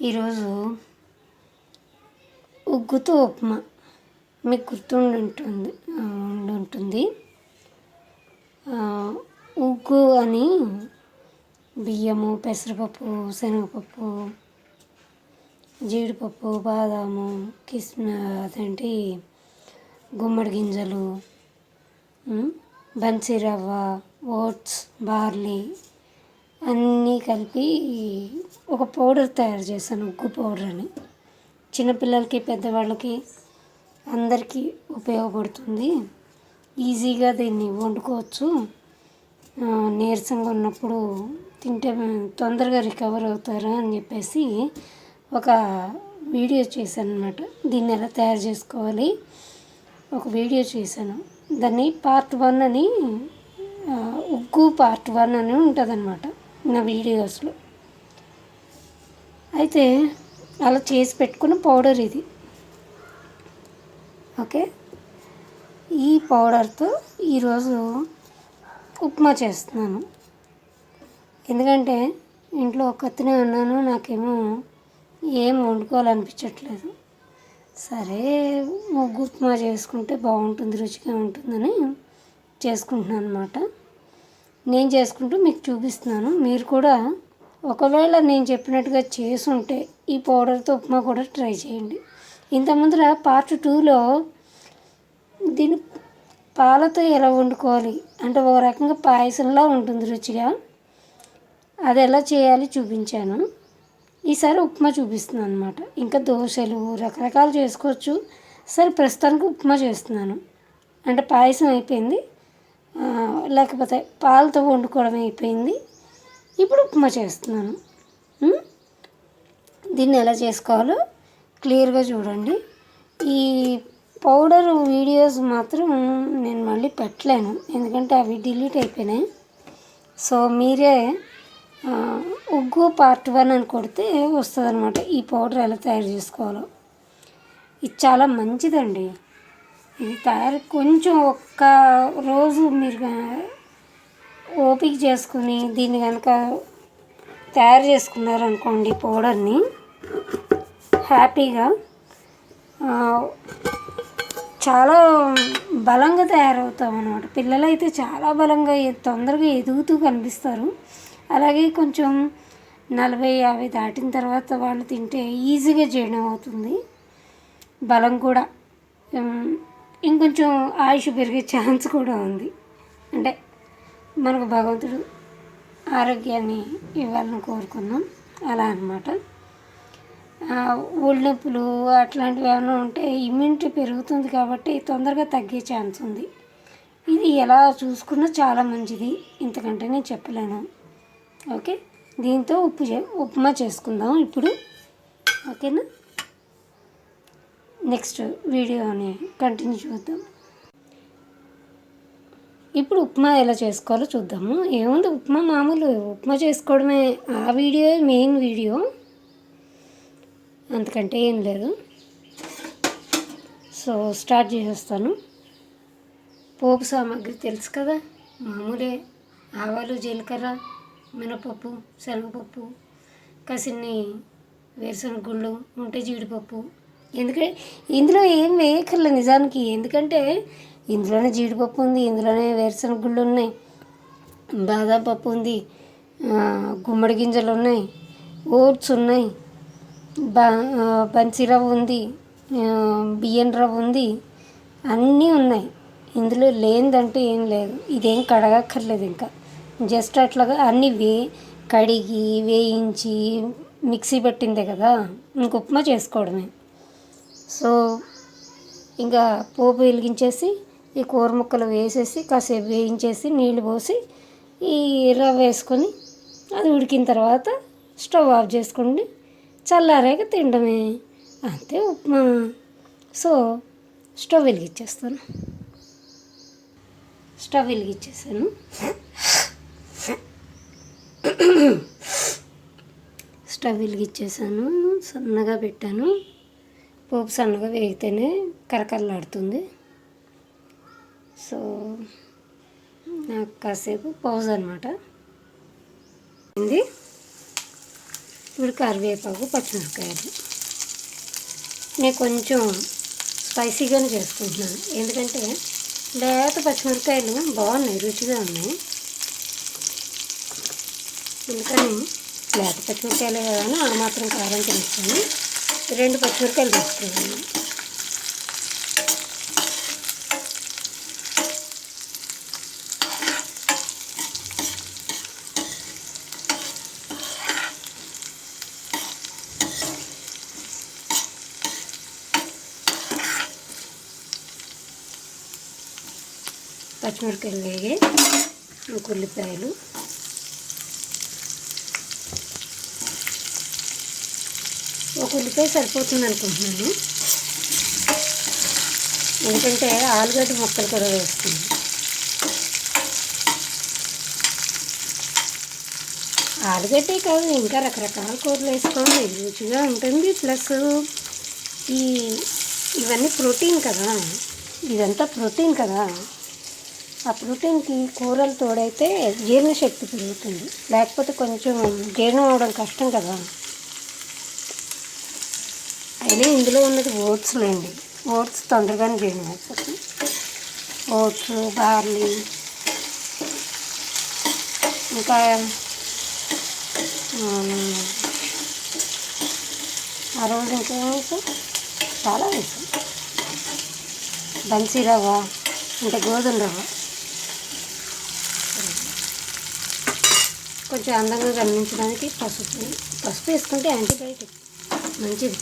ఈరోజు ఉగ్గుతో ఉప్మా. మీకు గుర్తుండుంటుంది ఉంటుంది ఉగ్గు అని బియ్యము పెసరపప్పు శనగపప్పు జీడిపప్పు బాదాము కిస్మ అదేంటి గుమ్మడి గింజలు బన్సీ రవ్వ ఓట్స్ బార్లీ అన్నీ కలిపి ఒక పౌడర్ తయారు చేశాను ఉగ్గు పౌడర్ అని. చిన్నపిల్లలకి పెద్దవాళ్ళకి అందరికీ ఉపయోగపడుతుంది. ఈజీగా దీన్ని వండుకోవచ్చు. నీరసంగా ఉన్నప్పుడు తింటే తొందరగా రికవర్ అవుతారా అని చెప్పేసి ఒక వీడియో చేశాను అనమాట దీన్ని ఎలా తయారు చేసుకోవాలి? ఒక వీడియో చేశాను. దాన్ని పార్ట్ వన్ అని ఉగ్గు పార్ట్ వన్ అని ఉంటుంది నా వీడియోస్లో. అయితే అలా చేసి పెట్టుకున్న పౌడర్ ఇది. ఓకే? ఈ పౌడర్తో ఈరోజు ఉప్మా చేస్తున్నాను. ఎందుకంటే ఇంట్లో ఒక్కతినే ఉన్నాను నాకేమో ఏం వండుకోవాలనిపించట్లేదు. సరే ముగ్గు ఉప్మా చేసుకుంటే బాగుంటుంది రుచిగా ఉంటుందని చేసుకుంటున్నాను అనమాట నేను చేసుకుంటూ మీకు చూపిస్తున్నాను. మీరు కూడా ఒకవేళ నేను చెప్పినట్టుగా చేసుంటే ఈ పౌడర్తో ఉప్మా కూడా ట్రై చేయండి. ఇంతకుముందర పార్ట్ టూలో దీన్ని పాలతో ఎలా వండుకోవాలి? అంటే ఒక రకంగా పాయసంలా ఉంటుంది రుచిగా. అది ఎలా చేయాలి చూపించాను. ఈసారి ఉప్మా చూపిస్తున్నాను అనమాట ఇంకా దోశలు రకరకాలు చేసుకోవచ్చు. సరే ప్రస్తుతానికి ఉప్మా చేస్తున్నాను. అంటే పాయసం అయిపోయింది. లేకపోతే పాలతో వండుకోవడం అయిపోయింది. ఇప్పుడు ఉప్మా చేస్తున్నాను. దీన్ని ఎలా చేసుకోవాలో క్లియర్గా చూడండి. ఈ పౌడర్ వీడియోస్ మాత్రం నేను మళ్ళీ పెట్టలేను. ఎందుకంటే అవి డిలీట్ అయిపోయినాయి. సో మీరే ఉగ్గు పార్ట్ వన్ అని కొడితే వస్తుంది అనమాట ఈ పౌడర్ ఎలా తయారు చేసుకోవాలో. ఇది చాలా మంచిదండి. ఇది తయారు కొంచెం ఒక్క రోజు మీరు ఓపిక చేసుకుని దీన్ని కనుక తయారు చేసుకున్నారనుకోండి పౌడర్ని హ్యాపీగా. చాలా బలంగా తయారవుతాం అనమాట పిల్లలైతే చాలా బలంగా తొందరగా ఎదుగుతూ కనిపిస్తారు. అలాగే కొంచెం నలభై యాభై దాటిన తర్వాత వాళ్ళు తింటే ఈజీగా జీర్ణం అవుతుంది. బలం కూడా. ఇంకొంచెం ఆయుష్ పెరిగే ఛాన్స్ కూడా ఉంది. అంటే మనకు భగవంతుడు ఆరోగ్యాన్ని ఇవ్వాలని కోరుకుందాం. అలా అన్నమాట. ఒళ్ళు నొప్పులు అట్లాంటివి ఏమైనా ఉంటే ఇమ్యూనిటీ పెరుగుతుంది కాబట్టి తొందరగా తగ్గే ఛాన్స్ ఉంది. ఇది ఎలా చూసుకున్నా చాలా మంచిది. ఇంతకంటే నేను చెప్పలేను. ఓకే? దీంతో ఉప్పు చే ఉప్మా చేసుకుందాం ఇప్పుడు. ఓకేనా? నెక్స్ట్ వీడియోని కంటిన్యూ చూద్దాం. ఇప్పుడు ఉప్మా ఎలా చేసుకోవాలో చూద్దాము. ఏముంది ఉప్మా మామూలు ఉప్మా చేసుకోవడమే ఆ వీడియో మెయిన్ వీడియో. అంతకంటే ఏం లేదు. సో స్టార్ట్ చేసేస్తాను. పోపు సామాగ్రి తెలుసు కదా? మామూలే ఆవాలు జీలకర్ర మినపప్పు శనగపప్పు కసిన్ని వేరుశనగ గుళ్ళు ఉంటే జీడిపప్పు ఎందుకంటే ఇందులో ఏం వేయక్కర్లేదు నిజానికి. ఎందుకంటే ఇందులోనే జీడిపప్పు ఉంది ఇందులోనే వేరుశనగ గుళ్ళు ఉన్నాయి బాదాం పప్పు ఉంది గుమ్మడి గింజలు ఉన్నాయి ఓట్స్ ఉన్నాయి బా బన్సీ రవ్వ ఉంది బియ్యం రవ్వ ఉంది అన్నీ ఉన్నాయి. ఇందులో లేనిదంటూ ఏం లేదు. ఇదేం కడగక్కర్లేదు ఇంకా. జస్ట్ అట్లాగా అన్నీ వే కడిగి వేయించి మిక్సీ పెట్టిందే కదా. ఇంక ఉప్మా చేసుకోవడమే. సో ఇంకా పోపు వెలిగించేసి ఈ కూర ముక్కలు వేసేసి కాసేపు వేయించేసి నీళ్ళు పోసి ఈ రవ్వ వేసుకొని అది ఉడికిన తర్వాత స్టవ్ ఆఫ్ చేసుకోండి. చల్లారాక తినడమే. అంతే ఉప్మా. సో స్టవ్ వెలిగించేస్తాను. స్టవ్ వెలిగించేసాను. స్టవ్ వెలిగించేసాను. సన్నగా పెట్టాను. పోపు సన్నగా వేగితేనే కరకరలాడుతుంది. సో నాకు కాసేపు పౌజ్ అనమాట ఇది ఇప్పుడు కరివేపాకు పచ్చిమిరపకాయలు. నేను కొంచెం స్పైసీగానే చేసుకుంటున్నాను. ఎందుకంటే లేత పచ్చిమిరపకాయలు బాగున్నాయి రుచిగా ఉన్నాయి. అందుకని లేత పచ్చిమిరపకాయలే కదా అని ఆ మాత్రం కారం చేస్తాను రెండు పచ్చిమిరపకాయలు తీసుకున్నాను. పచ్చిమిరపకాయలు వేగి ఉల్లిపాయలు. ఒక ఉల్లిపాయ సరిపోతుంది అనుకుంటున్నాను. ఎందుకంటే ఆలుగడ్డ ముక్కలు కూడా వేస్తుంది ఆలుగడ్డే కాదు ఇంకా రకరకాల కూరలు వేసుకోండి రుచిగా ఉంటుంది. ప్లస్ ఈ ఇవన్నీ ప్రోటీన్ కదా. ఇదంతా ప్రోటీన్ కదా. ఆ ప్రోటీన్కి కూరలు తోడైతే జీర్ణశక్తి పెరుగుతుంది. లేకపోతే కొంచెం జీర్ణం అవడం కష్టం కదా. కానీ ఇందులో ఉన్నది ఓట్స్ లేండి. ఓట్స్ తొందరగానే చేయండి. అయిపోతుంది ఓట్స్ బార్లీ ఇంకా ఆ రోజు ఇంకా వేసాం చాలా వేసాం బన్సీ రవ్వ అంటే గోధుమ రవ్వ. కొంచెం అందంగా కనిపించడానికి పసుపు పసుపు వేసుకుంటే యాంటీబయాటిక్ మంచిది.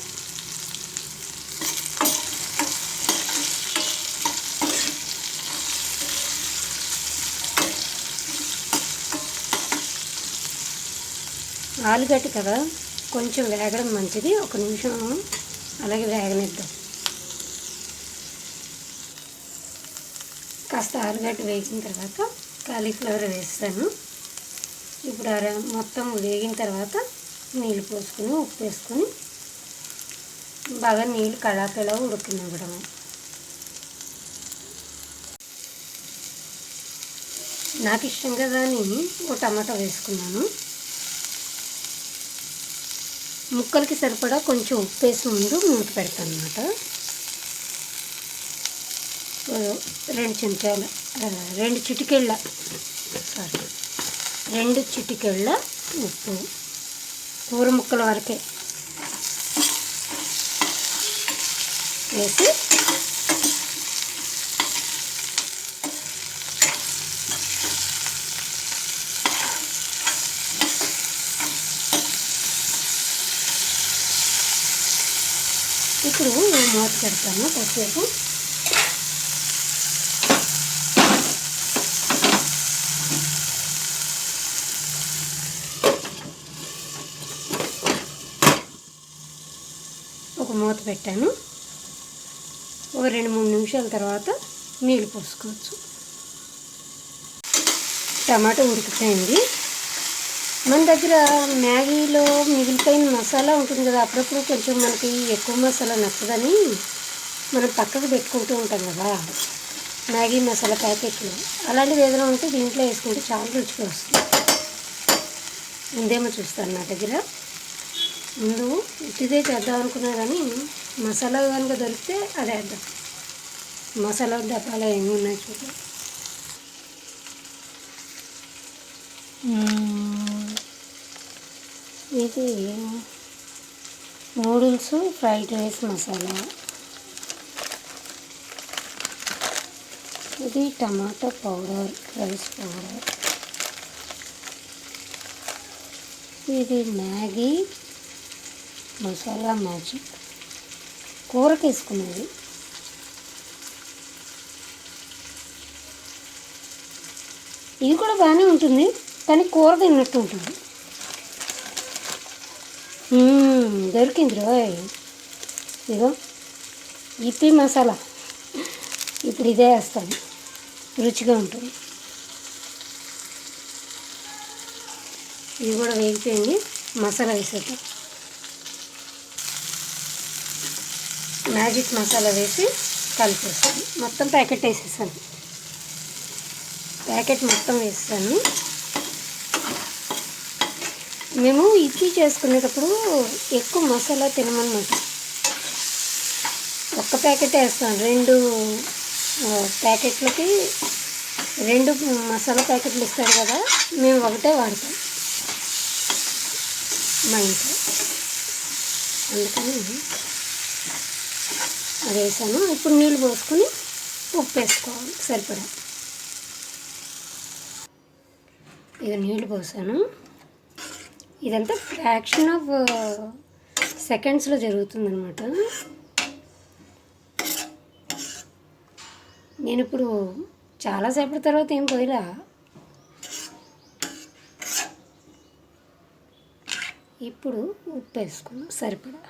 ఆలుగడ్డ కదా కొంచెం వేగడం మంచిది. ఒక నిమిషం అలాగే వేగనిద్దాం. కాస్త ఆలుగడ్డ వేగిన తర్వాత కాలీఫ్లవర్ వేస్తాను. ఇప్పుడు అర మొత్తం వేగిన తర్వాత నీళ్ళు పోసుకుని ఉప్పు వేసుకొని బాగా నీళ్ళు కళాపిలా ఉడుకునివ్వడం నాకు ఇష్టం కదా అని ఒక టమాటా వేసుకున్నాను. ముక్కలకి సరిపడా కొంచెం ఉప్పు వేసి ముందు మూత పెడతాను అనమాట రెండు చెంచాల రెండు చిటికెళ్ళ సారీ రెండు చిటికెళ్ళ ఉప్పు కూర ముక్కల వరకే వేసి ఇప్పుడు మూత పెడతాను కాసేపు ఒక మూత పెట్టాను. ఒక రెండు మూడు నిమిషాల తర్వాత నీళ్ళు పోసుకోవచ్చు. టమాటా ఉడికిపోయింది. మన దగ్గర మ్యాగీలో మిగిలిపోయిన మసాలా ఉంటుంది కదా అప్పుడప్పుడు కొంచెం మనకి ఎక్కువ మసాలా నచ్చదని మనం పక్కకు పెట్టుకుంటూ ఉంటాం కదా మ్యాగీ మసాలా ప్యాకెట్లు. అలాంటిది ఏదైనా ఉంటే దీంట్లో వేసుకుంటే చాలా రుచిగా వస్తుంది. ఉందేమో చూస్తాను నా దగ్గర. ముందు ఉట్టిదే చేద్దాం అనుకున్నా కానీ మసాలా కనుక దొరికితే అది వేద్దాం మసాలా డబ్బాలో ఏమి ఉన్నాయి చూద్దాం ఇది నూడిల్స్ ఫ్రైడ్ రైస్ మసాలా. ఇది టమాటా పౌడర్ రైస్ పౌడర్. ఇది మ్యాగీ మసాలా మ్యాజిక్. కూరకి వేసుకున్నది. ఇది కూడా బాగానే ఉంటుంది కానీ కూర తిన్నట్టు ఉంటుంది. దొరికింది రోయ్ ఇదిగో ఇప్పి మసాలా. ఇప్పుడు ఇదే వేస్తాను. రుచిగా ఉంటుంది. ఇది కూడా వేగిపోయింది. మసాలా వేసేద్దాం. మ్యాజిక్ మసాలా వేసి కలిపేస్తాను. మొత్తం ప్యాకెట్ వేసేసాను. ప్యాకెట్ మొత్తం వేస్తాను మేము ఇడ్లీ చేసుకునేటప్పుడు ఎక్కువ మసాలా తినమన్నమాట. ఒక్క ప్యాకెట్ వేస్తాం. రెండు ప్యాకెట్లకి రెండు మసాలా ప్యాకెట్లు ఇస్తారు కదా మేము ఒకటే వాడతాం. మా ఇంట్లో. అందుకని అది వేసాను. ఇప్పుడు నీళ్ళు పోసుకొని ఉప్పు వేసుకోవాలి. సరిపడా. ఇది నీళ్ళు పోసాను. ఇదంతా ఫ్రాక్షన్ ఆఫ్ సెకండ్స్లో uh, జరుగుతుందనమాట నేను ఇప్పుడు చాలాసేపటి తర్వాత ఏం పోయిలా? ఇప్పుడు ఉప్పు వేసుకున్నాం సరిపడా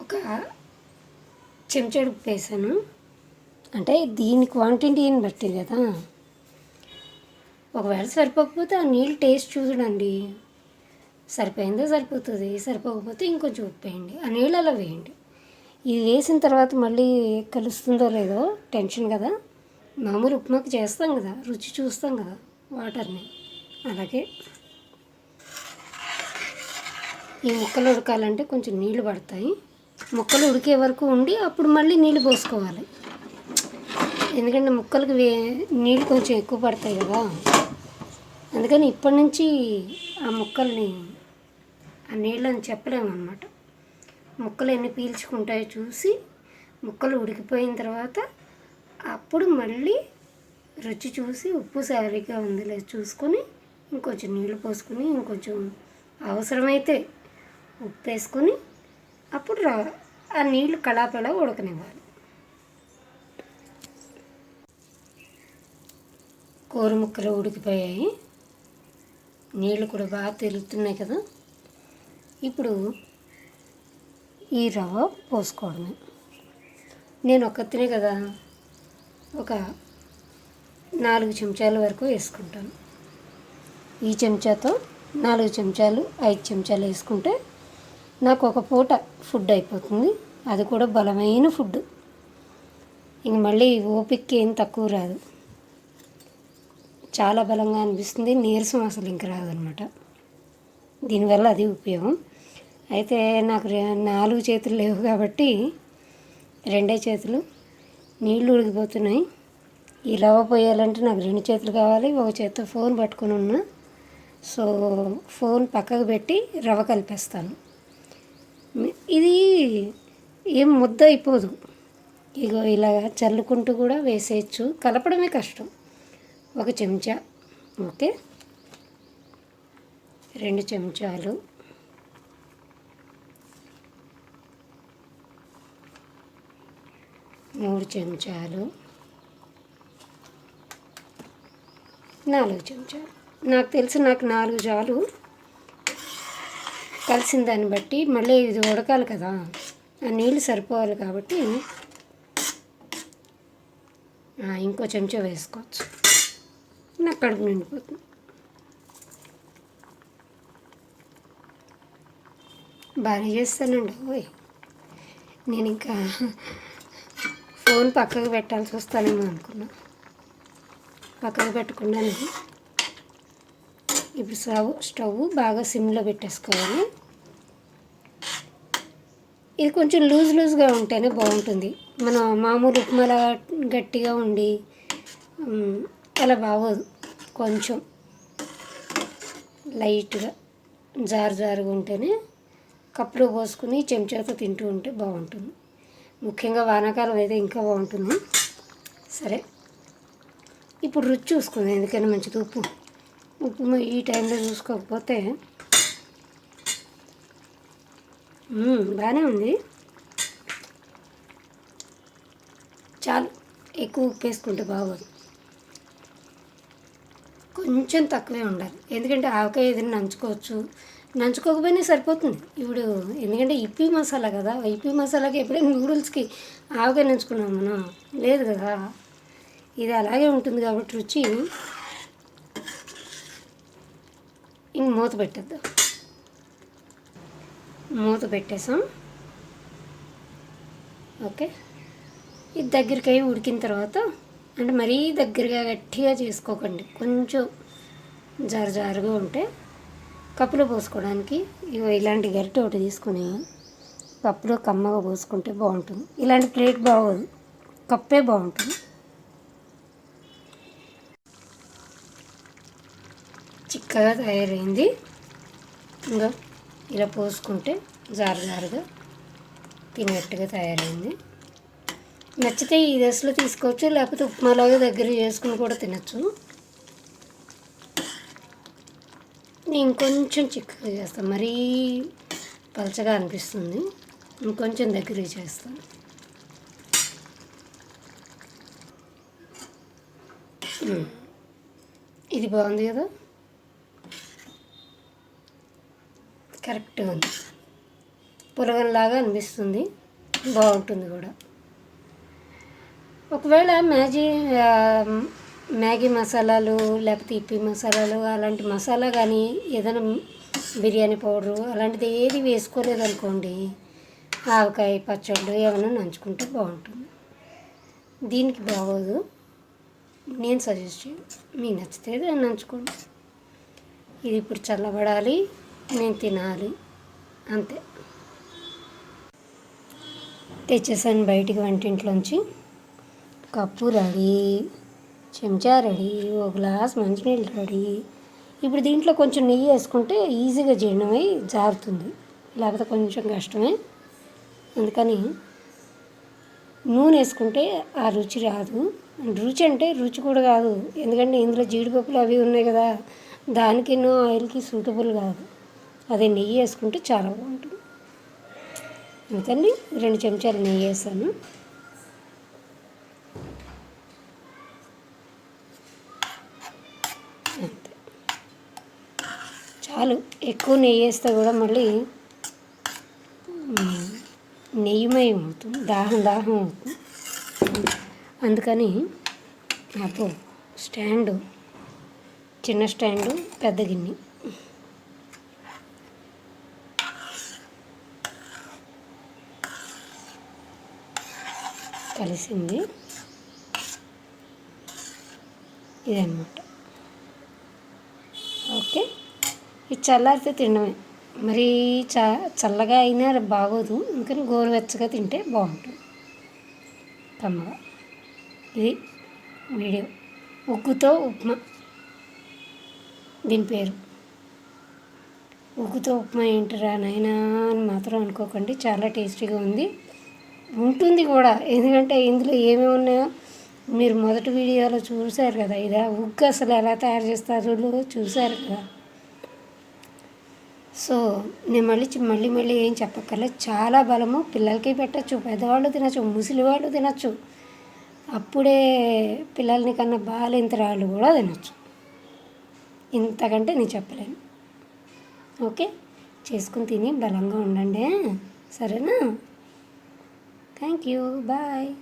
ఒక చెంచాడు ఉప్పు వేసాను అంటే దీని క్వాంటిటీని బట్టి కదా. ఒకవేళ సరిపోకపోతే ఆ నీళ్ళు టేస్ట్ చూడండి. సరిపోయిందో సరిపోతుంది? సరిపోకపోతే ఇంకొంచెం ఉప్పు వేయండి. ఆ నీళ్ళు అలా వేయండి. ఇది వేసిన తర్వాత మళ్ళీ కలుస్తుందో లేదో టెన్షన్ కదా. మామూలు ఉప్మాకి చేస్తాం కదా. రుచి చూస్తాం కదా వాటర్ని. అలాగే ఈ ముక్కలు ఉడకాలంటే కొంచెం నీళ్ళు పడతాయి. ముక్కలు ఉడికే వరకు ఉండి అప్పుడు మళ్ళీ నీళ్ళు పోసుకోవాలి. ఎందుకంటే ముక్కలకి వే నీళ్ళు కొంచెం ఎక్కువ పడతాయి కదా. అందుకని ఇప్పటి నుంచి ఆ ముక్కల్ని ఆ నీళ్ళని చెప్పలేము అన్నమాట. ముక్కలు ఎన్ని పీల్చుకుంటాయో చూసి ముక్కలు ఉడికిపోయిన తర్వాత అప్పుడు మళ్ళీ రుచి చూసి ఉప్పు సారిగా ఉంది లేదు చూసుకొని ఇంకొంచెం నీళ్ళు పోసుకొని ఇంకొంచెం అవసరమైతే ఉప్పు వేసుకొని అప్పుడు రా. ఆ నీళ్ళు కళాపలా ఉడకనివ్వాలి. కూర ముక్కలు ఉడికిపోయాయి. నీళ్ళు కూడా బాగా తిరుగుతున్నాయి కదా. ఇప్పుడు ఈ రవ్వ పోసుకోవడమే. నేను ఒక్కతినే కదా. ఒక నాలుగు చెంచాల వరకు వేసుకుంటాను. ఈ చెంచాతో నాలుగు చెంచాలు ఐదు చెంచాలు వేసుకుంటే నాకు ఒక పూట ఫుడ్ అయిపోతుంది. అది కూడా బలమైన ఫుడ్ ఇంక మళ్ళీ ఓపిక్ ఏం తక్కువ రాదు. చాలా బలంగా అనిపిస్తుంది. నీరసం అసలు ఇంక రాదనమాట. దీనివల్ల అది ఉపయోగం. అయితే నాకు నాలుగు చేతులు లేవు కాబట్టి రెండే చేతులు నీళ్ళు ఉడికిపోతున్నాయి. ఈ పోయాలంటే నాకు రెండు చేతులు కావాలి. ఒక చేత్తో ఫోన్ పట్టుకొని ఉన్నా. సో ఫోన్ పక్కకు పెట్టి రవ్వ కలిపేస్తాను. ఇది ఏం ముద్ద అయిపోదు. ఇగో ఇలా చల్లుకుంటూ కూడా వేసేయచ్చు. కలపడమే కష్టం. ఒక చెంచా ఓకే? రెండు చెంచాలు. మూడు చెంచాలు. నాలుగు చెంచాలు. నాకు తెలిసి నాకు నాలుగు చాలు. కలిసిన దాన్ని బట్టి మళ్ళీ ఇది ఉడకాలి కదా. ఆ నీళ్ళు సరిపోవాలి కాబట్టి ఇంకో చెంచా వేసుకోవచ్చు. నాకు కడుపు నిండిపోతుంది. బాగానే చేస్తానండి ఓయ్ నేను ఇంకా ఫోన్ పక్కకు పెట్టాల్సి వస్తానేమో అనుకున్నా. పక్కకు పెట్టకుండా ఇప్పుడు స్టవ్ స్టవ్ బాగా సిమ్లో పెట్టేసుకోవాలి. ఇది కొంచెం లూజ్ లూజ్గా ఉంటేనే బాగుంటుంది. మన మామూలు ఉప్మాలా గట్టిగా ఉండి అలా బాగోదు కొంచెం. లైట్గా జారు జారుగా ఉంటేనే కప్పులో పోసుకుని చెంచాతో తింటూ ఉంటే బాగుంటుంది. ముఖ్యంగా వానాకాలం అయితే ఇంకా బాగుంటుంది. సరే. ఇప్పుడు రుచి చూసుకుందాం ఎందుకైనా మంచిది. ఉప్పు ఉప్పు ఈ టైంలో చూసుకోకపోతే మ్మ్, బాగానే ఉంది. చాలు ఎక్కువ ఉప్పు వేసుకుంటే బాగోదు. కొంచెం తక్కువే ఉండాలి. ఎందుకంటే ఆవకాయ ఏదైనా నంచుకోవచ్చు. నంచుకోకపోయినా సరిపోతుంది. ఇప్పుడు ఎందుకంటే ఇప్పి మసాలా కదా ఇప్పి మసాలాకి ఎప్పుడైనా నూడిల్స్కి ఆవకాయ నంచుకున్నాం మనం. లేదు కదా. ఇది అలాగే ఉంటుంది కాబట్టి రుచి. ఇంక మూత పెట్టేద్దాం. మూత పెట్టేసాం. ఓకే. ఇది దగ్గరికి అయి ఉడికిన తర్వాత అంటే మరీ దగ్గరగా గట్టిగా చేసుకోకండి. కొంచెం జారు జారుగా ఉంటే కప్పులో పోసుకోవడానికి ఇగో ఇలాంటి గరిటె ఒకటి తీసుకుని కప్పులో కమ్మగా పోసుకుంటే బాగుంటుంది. ఇలాంటి ప్లేట్ బాగోదు. కప్పే బాగుంటుంది. చిక్కగా తయారైంది. ఇంకా ఇలా పోసుకుంటే జారు జారుగా తినేట్టుగా తయారైంది. నచ్చితే ఈ దశలో తీసుకోవచ్చు లేకపోతే ఉప్మాలాగా దగ్గర చేసుకుని కూడా తినచ్చు. నేను ఇంకొంచెం చిక్కగా చేస్తాను మరీ పలచగా అనిపిస్తుంది. ఇంకొంచెం దగ్గర చేస్తాను ఇది బాగుంది కదా? కరెక్ట్గా ఉంది. పులగంలాగా అనిపిస్తుంది. బాగుంటుంది కూడా. ఒకవేళ మ్యాగీ మ్యాగీ మసాలాలు లేకపోతే ఇప్పి మసాలాలు అలాంటి మసాలా కానీ ఏదైనా బిర్యానీ పౌడరు అలాంటిది ఏది వేసుకోలేదనుకోండి ఆవకాయ పచ్చళ్ళు ఏమైనా నంచుకుంటే బాగుంటుంది. దీనికి బాగోదు. నేను సజెస్ట్ చేయను మీకు నచ్చితే నంచుకోండి. ఇది ఇప్పుడు చల్లబడాలి. నేను తినాలి అంతే. తెచ్చేసాను బయటికి వంటింట్లోంచి. కప్పు రెడీ చెంచా రెడీ ఒక గ్లాస్ మంచినీళ్ళు రెడీ. ఇప్పుడు దీంట్లో కొంచెం నెయ్యి వేసుకుంటే ఈజీగా జీర్ణమై జారుతుంది. లేకపోతే కొంచెం కష్టమే. అందుకని నూనె వేసుకుంటే ఆ రుచి రాదు. రుచి అంటే రుచి కూడా కాదు. ఎందుకంటే ఇందులో జీడిపప్పులు అవి ఉన్నాయి కదా దానికి ఆయిల్కి సూటబుల్ కాదు. అదే నెయ్యి వేసుకుంటే చాలా బాగుంటుంది. అందుకని రెండు చెంచాలు నెయ్యి వేసాను. అంతే. చాలు ఎక్కువ నెయ్యి వేస్తే కూడా మళ్ళీ నెయ్యిమయం అవుతుంది దాహం దాహం అవుతుంది. అందుకని అబ్బో స్టాండు చిన్న స్టాండు పెద్ద గిన్నె. కలిసింది. ఇదన్నమాట. ఓకే. ఇది చల్లారితే తినడమే. మరి చ చల్లగా అయినా బాగోదు. ఇంకా గోరువెచ్చగా తింటే బాగుంటుంది. కమ్మగా ఇది వీడియో. ఉగ్గుతో ఉప్మా. దీని పేరు. ఉగ్గుతో ఉప్మా ఏంటిరా నాయనా అని మాత్రం అనుకోకండి. చాలా టేస్టీగా ఉంది. ఉంటుంది కూడా. ఎందుకంటే ఇందులో ఏమేమి ఉన్నాయో మీరు మొదటి వీడియోలో చూశారు కదా. ఇలా ఉగ్గు అసలు ఎలా తయారు చేస్తారో చూశారు కదా. సో నేను మళ్ళీ మళ్ళీ మళ్ళీ ఏం చెప్పక్కర్లేదు. చాలా బలము. పిల్లలకి పెట్టచ్చు పెద్దవాళ్ళు తినచ్చు ముసలి వాళ్ళు తినచ్చు. అప్పుడే పిల్లల్ని కన్నా బాలింతరాళ్ళు కూడా తినచ్చు. ఇంతకంటే నేను చెప్పలేను. ఓకే? చేసుకుని తిని బలంగా ఉండండి సరేనా? Thank you. Bye.